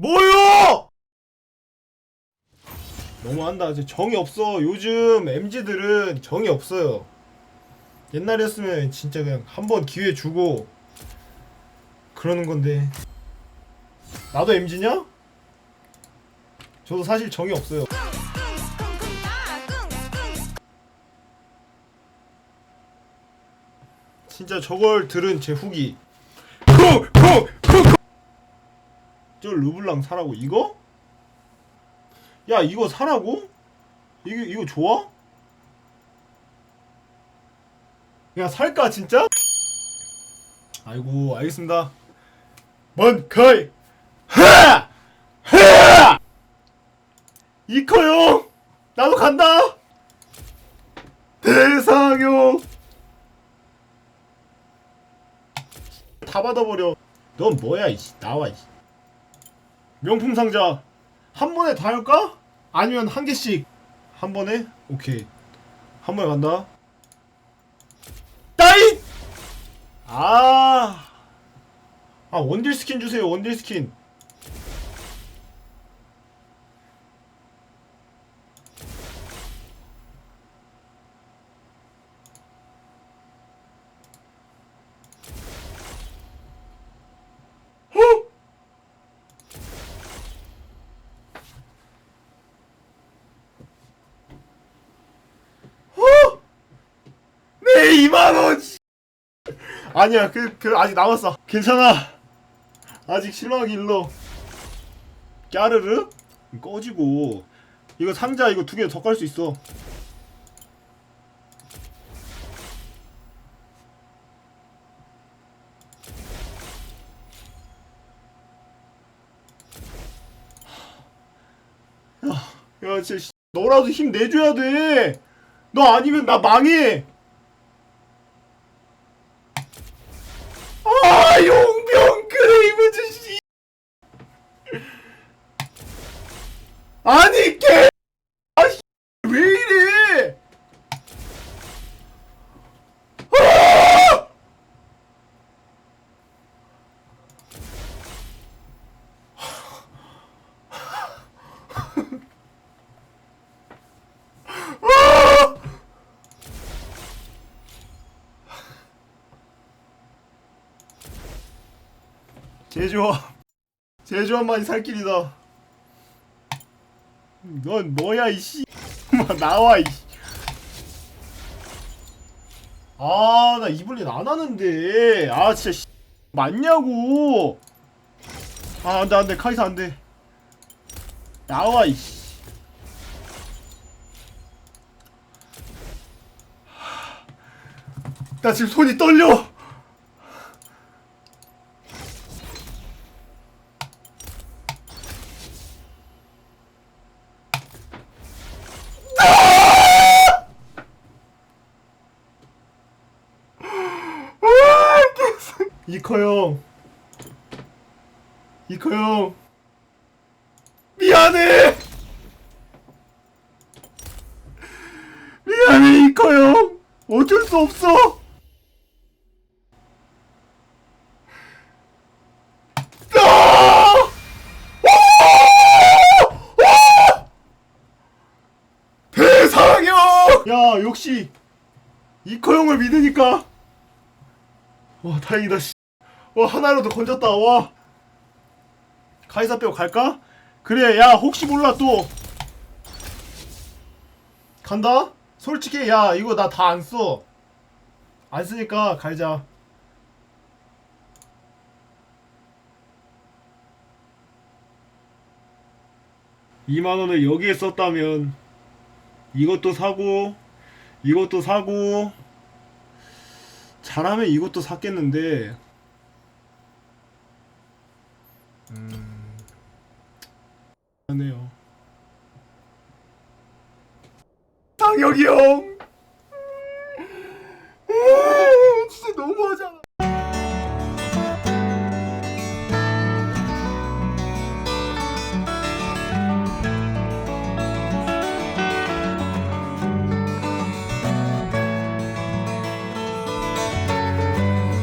뭐요? 너무한다. 이제 정이 없어. 요즘 MZ들은 정이 없어요. 옛날이었으면 진짜 그냥 한번 기회 주고 그러는 건데. 나도 MZ냐? 저도 사실 정이 없어요. 진짜 저걸 들은 제 후기. 저 르블랑 사라고 이거? 야 이거 사라고? 이거 이거 좋아? 야 살까 진짜? 아이고 알겠습니다. 먼카이 하! 하! 이커요 나도 간다. 대상형 다 받아버려. 넌 뭐야 이씨 나와 이씨. 명품 상자 한 번에 다 할까? 아니면 한 개씩 한 번에? 오케이 한 번에 간다 따이! 아, 아 원딜 스킨 주세요 원딜 스킨 헉! 어? 네 2만원 아니야 그, 그 아직 남았어. 괜찮아. 아직 실망하기 일러. 까르르? 꺼지고. 이거 상자 이거 두 개 더 깔 수 있어. 야, 야 진짜 씨, 너라도 힘 내줘야 돼. 너 아니면 나 망해. 아 용병 그레이브즈 씨. 아니 개. 아씨 왜 이래? 아! 아! 제조합 제조합만이 살 길이다. 넌 뭐야 이씨. 나와 이씨. 아나 이블린 안 하는데. 아 진짜 씨. 맞냐고. 아 안돼 안돼. 카이사 안돼. 나와 이씨. 나 지금 손이 떨려 이커 형 이커 형 미안해 미안해 이커 형 어쩔 수 없어 아! 아! 아! 대상형 야 역시 이커 형을 믿으니까 와 다행이다 씨. 와 하나라도 건졌다. 와. 카이사 빼고 갈까? 그래 야 혹시 몰라 또. 간다? 솔직히 야 이거 나 다 안 써. 안 쓰니까 갈자. 이만 원을 여기에 썼다면 이것도 사고 이것도 사고. 잘하면 이것도 샀겠는데 음... 하네요 상혁이 형